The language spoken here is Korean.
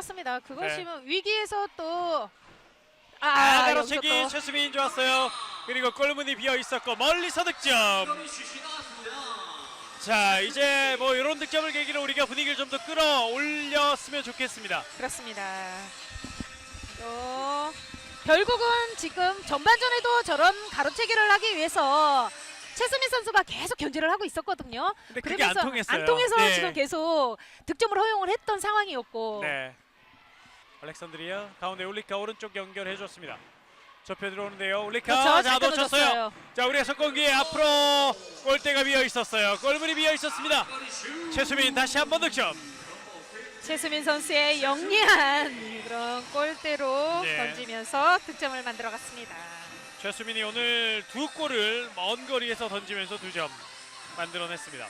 그렇습니다. 네. 그것이면 위기에서 또 아, 아, 여기서 가로채기 또 최수민 좋았어요. 그리고 골문이 비어 있었고 멀리서 득점. 자, 이제 뭐 이런 득점을 계기로 우리가 분위기를 좀 더 끌어올렸으면 좋겠습니다. 그렇습니다. 또 결국은 지금 전반전에도 저런 가로채기를 하기 위해서 최수민 선수가 계속 견제를 하고 있었거든요. 근데 그게 안 통했어요. 안 통해서 네. 지금 계속 득점을 허용을 했던 상황이었고 네. 알렉산드리아 가운데 울리카 오른쪽 연결해 줬습니다. 좁혀 들어오는데요. 울리카 그렇죠. 자잘 놓쳤어요. 자 우리가 석공기에 앞으로 골대가 비어 있었어요. 골문이 비어 있었습니다. 최수민 다시 한 번 득점. 최수민 선수의 영리한 그런 골대로 네. 던지면서 득점을 만들어갔습니다. 최수민이 오늘 두 골을 먼 거리에서 던지면서 두 점 만들어냈습니다.